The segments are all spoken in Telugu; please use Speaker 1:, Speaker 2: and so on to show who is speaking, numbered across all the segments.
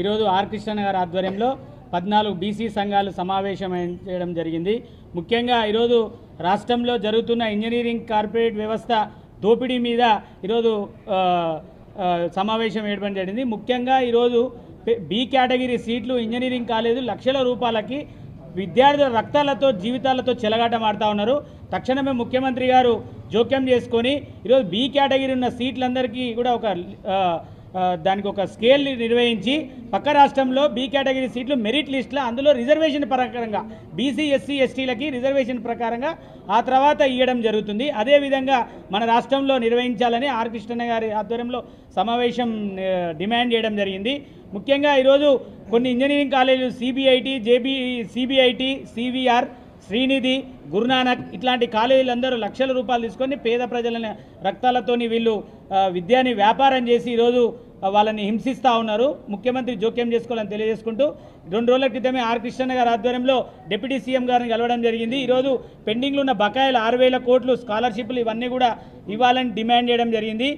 Speaker 1: ఈరోజు ఆర్ కృష్ణ గారి ఆధ్వర్యంలో పద్నాలుగు బీసీ సంఘాలు సమావేశం చేయడం జరిగింది. ముఖ్యంగా ఈరోజు రాష్ట్రంలో జరుగుతున్న ఇంజనీరింగ్ కార్పొరేట్ వ్యవస్థ దోపిడీ మీద ఈరోజు సమావేశం వేయడం జరిగింది. ముఖ్యంగా ఈరోజు బి కేటగిరీ సీట్లు ఇంజనీరింగ్ కాలేజీ లక్షల రూపాయలకి విద్యార్థుల రక్తాలతో జీవితాలతో చెలగాటమాడుతూ ఉన్నారు. తక్షణమే ముఖ్యమంత్రి గారు జోక్యం చేసుకొని ఈరోజు బి కేటగిరీ ఉన్న సీట్లందరికీ కూడా ఒక దానికి ఒక స్కేల్ నిర్వహించి పక్క రాష్ట్రంలో బి కేటగిరీ సీట్లు మెరిట్ లిస్ట్లో అందులో రిజర్వేషన్ ప్రకారంగా బీసీ ఎస్సీ ఎస్టీలకి రిజర్వేషన్ ప్రకారంగా ఆ తర్వాత ఇవ్వడం జరుగుతుంది. అదేవిధంగా మన రాష్ట్రంలో నిర్వహించాలని ఆర్ కృష్ణ గారి ఆధ్వర్యంలో సమావేశం డిమాండ్ చేయడం జరిగింది. ముఖ్యంగా ఈరోజు కొన్ని ఇంజనీరింగ్ కాలేజీలు CBIT JB CBIT CVR Srinidhi Guru Nanak ఇట్లాంటి కాలేజీలందరూ లక్షల రూపాయలు తీసుకొని పేద ప్రజల రక్తాలతోని వీళ్ళు విద్యని వ్యాపారం చేసి ఈరోజు వాళ్ళని హింసిస్తూ ఉన్నారు. ముఖ్యమంత్రి జోక్యం చేసుకోవాలని తెలియజేసుకుంటూ రెండు రోజుల క్రితమే ఆర్ కృష్ణ గారి ఆధ్వర్యంలో డిప్యూటీ సీఎం గారిని కలవడం జరిగింది. ఈరోజు పెండింగ్లో ఉన్న బకాయిలు ఆరు వేల కోట్లు స్కాలర్షిప్లు ఇవన్నీ కూడా ఇవ్వాలని డిమాండ్ చేయడం జరిగింది.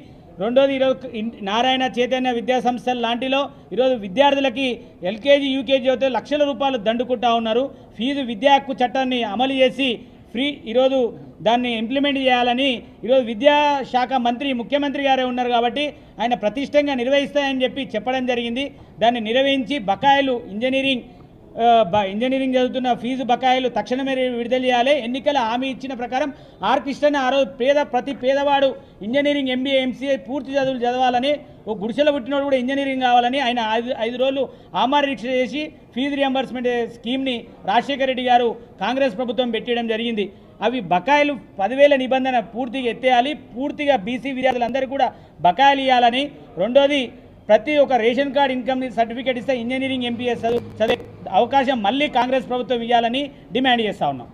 Speaker 1: రెండోది ఈరోజు నారాయణ చైతన్య విద్యాసంస్థల లాంటిలో ఈరోజు విద్యార్థులకి ఎల్కేజీ యూకేజీ అయితే లక్షల రూపాయలు దండుకుంటా ఉన్నారు. ఫీజు విద్యా హక్కు చట్టాన్ని అమలు చేసి ఫ్రీ. ఈరోజు దాన్ని ఇంప్లిమెంట్ చేయాలని ఈరోజు విద్యాశాఖ మంత్రి ముఖ్యమంత్రి గారే ఉన్నారు కాబట్టి ఆయన ప్రతిష్టంగా నిర్వహిస్తాయని చెప్పి చెప్పడం జరిగింది. దాన్ని నిర్వహించి బకాయిలు ఇంజనీరింగ్ ఇంజనీరింగ్ చదువుతున్న ఫీజు బకాయిలు తక్షణమే విడుదల చేయాలి. ఎన్నికల హామీ ఇచ్చిన ప్రకారం ఆర్ కృష్ణ ఆ రోజు పేద ప్రతి పేదవాడు ఇంజనీరింగ్ ఎంబీఏ ఎంసీఏ పూర్తి చదువులు చదవాలని ఓ గుడిసెలో పుట్టినోడు కూడా ఇంజనీరింగ్ కావాలని ఆయన ఐదు ఐదు రోజులు ఆమార్ రిక్ష చేసి ఫీజు రియంబర్స్మెంట్ స్కీమ్ని రాజశేఖర రెడ్డి గారు కాంగ్రెస్ ప్రభుత్వం పెట్టడం జరిగింది. అవి బకాయిలు పదివేల నిబంధన పూర్తిగా ఎత్తేయాలి. పూర్తిగా బీసీ విద్యార్థులందరికీ కూడా బకాయిలు ఇవ్వాలని. రెండోది ప్రతి ఒక్క రేషన్ కార్డ్ ఇన్కమ్ సర్టిఫికేట్ ఇస్తే ఇంజనీరింగ్ ఎంపీఎస్ చదివే అవకాశం మళ్ళీ కాంగ్రెస్ ప్రభుత్వం ఇవ్వాలని డిమాండ్ చేస్తా ఉన్నాం.